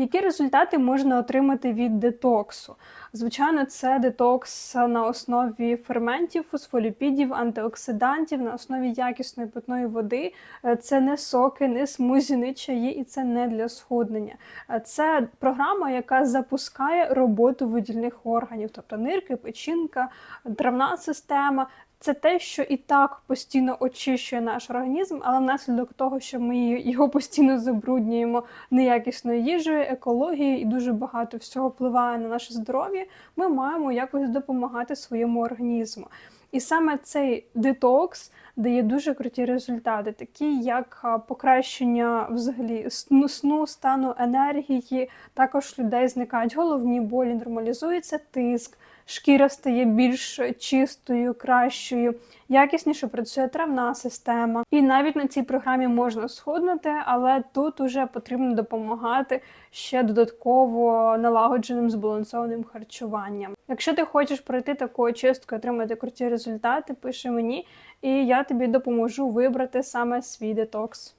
Які результати можна отримати від детоксу? Звичайно, це детокс на основі ферментів, фосфоліпідів, антиоксидантів, на основі якісної питної води. Е, Це не соки, не смузі, не чаї, і це не для схуднення. Е, Це програма, яка запускає роботу видільних органів, тобто нирки, печінка, травна система. Це те, що і так постійно очищує наш організм, але внаслідок того, що ми його постійно забруднюємо неякісною їжею, екологією і дуже багато всього впливає на наше здоров'я, ми маємо якось допомагати своєму організму. І саме цей детокс дає дуже круті результати, такі як покращення взагалі сну, стану енергії. Також людей зникають головні болі, нормалізується тиск, шкіра стає більш чистою, кращою, якісніше працює травна система. І навіть на цій програмі можна схуднути, але тут уже потрібно допомагати ще додатково налагодженим збалансованим харчуванням. Якщо ти хочеш пройти таку очистку, і отримати круті результати, пиши мені, і я тобі допоможу вибрати саме свій детокс.